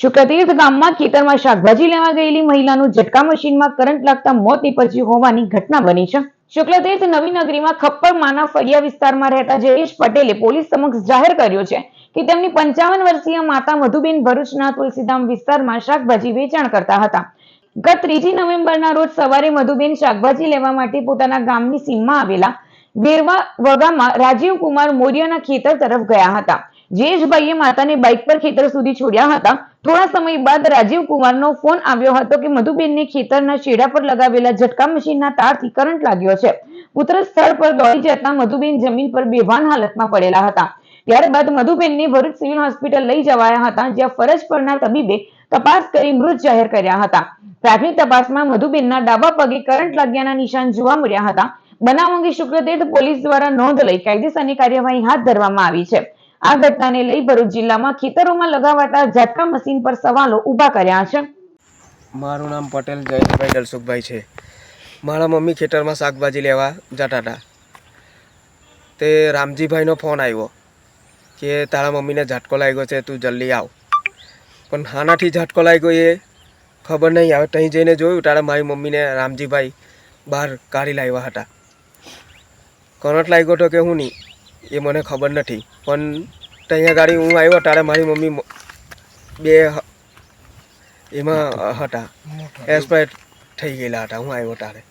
શુક્રતીર્થ ગામમાં ખેતરમાં શાકભાજી લેવા ગયેલી મહિલાનું ઝટકા મશીનમાં કરંટ લાગતા મોત નીપજ્યું હોવાની ઘટના બની છે. શુક્લતીર્થ નવી નગરીમાં ખપ્પર માના ફળિયા વિસ્તારમાં રહેતા જયેશ પટેલે પોલીસ સમક્ષ જાહેર કર્યો છે કે તેમની પંચાવન વર્ષીય માતા મધુબેન ભરૂચના તુલસીધામ વિસ્તારમાં શાકભાજી વેચાણ કરતા હતા. ગત ત્રીજી નવેમ્બરના રોજ સવારે મધુબેન શાકભાજી લેવા માટે પોતાના ગામની સીમમાં આવેલા વેરવા વગામાં રાજીવ કુમાર મોર્યના ખેતર તરફ ગયા હતા. જયેશભાઈએ માતાને બાઇક પર ખેતર સુધી છોડ્યા હતા. થોડા સમય બાદ રાજીવ કુમારનો ફોન આવ્યો હતો કે મધુબેનને ખેતરના શેડા પર લગાવેલા ઝટકા મશીનના તારથી કરંટ લાગ્યો છે. પુત્ર સ્થળ પર દોડી જતા મધુબેન જમીન પર બેભાન હાલતમાં પડેલા હતા. ત્યારબાદ મધુબેનને ભરૂચ સિવિલ હોસ્પિટલ લઈ જવાયા હતા, જ્યાં ફરજ પરના તબીબે તપાસ કરી મૃત જાહેર કર્યા હતા. પ્રાથમિક તપાસમાં મધુબેનના ડાબા પગે કરંટ લાગ્યાના નિશાન જોવા મળ્યા હતા. બનાવ અંગે શુક્રતીર્થ પોલીસ દ્વારા નોંધ લઈ કાયદેસરની કાર્યવાહી હાથ ધરવામાં આવી છે. આ ઘટનાને લઈ ભરૂચ જિલ્લામાં ખેતરોમાં લગાવાતા ઝટકા મશીન પર સવાલો ઊભા કર્યા છે. મારું નામ પટેલ, જયેશભાઈ દલસુખભાઈ છે. મારા મમ્મી ખેતરમાં શાકભાજી લેવા જતા હતા. તે રામજીભાઈનો ફોન આવ્યો કે તારા મમ્મીને ઝાટકો લાગ્યો છે, તું જલ્દી આવ. પણ હાનાથી ઝાટકો લાગ્યો એ ખબર નહીં આવે. ત્યાં જઈને જોયું, તારા મારી મમ્મીને રામજીભાઈ બહાર કાઢી લાવ્યા હતા. કરંટ લાગ્યો હતો કે હું નહીં. એ મને ખબર નથી. પણ ત્યાં ગાડી હું આવ્યો ત્યારે મારી મમ્મી બે એમાં હતા. એક્સપાયર થઈ ગયેલા હતા. હું આવ્યો ત્યારે.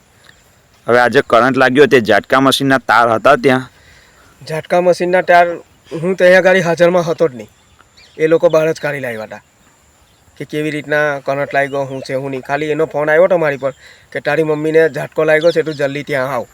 હવે આજે કરંટ લાગ્યો તે ઝાટકા મશીનના તાર હતા ત્યાં? ઝાટકા મશીનના તાર હું ત્યાં ગાડી હાજરમાં હતો જ નહીં. એ લોકો બહાર જ કાઢી લાવ્યા હતા. કે કેવી રીતના કરંટ લાગ્યો હું છે હું નહીં. ખાલી એનો ફોન આવ્યો હતો મારી પર કે તારી મમ્મીને ઝાટકો લાગ્યો છે તું જલ્દી ત્યાં આવ.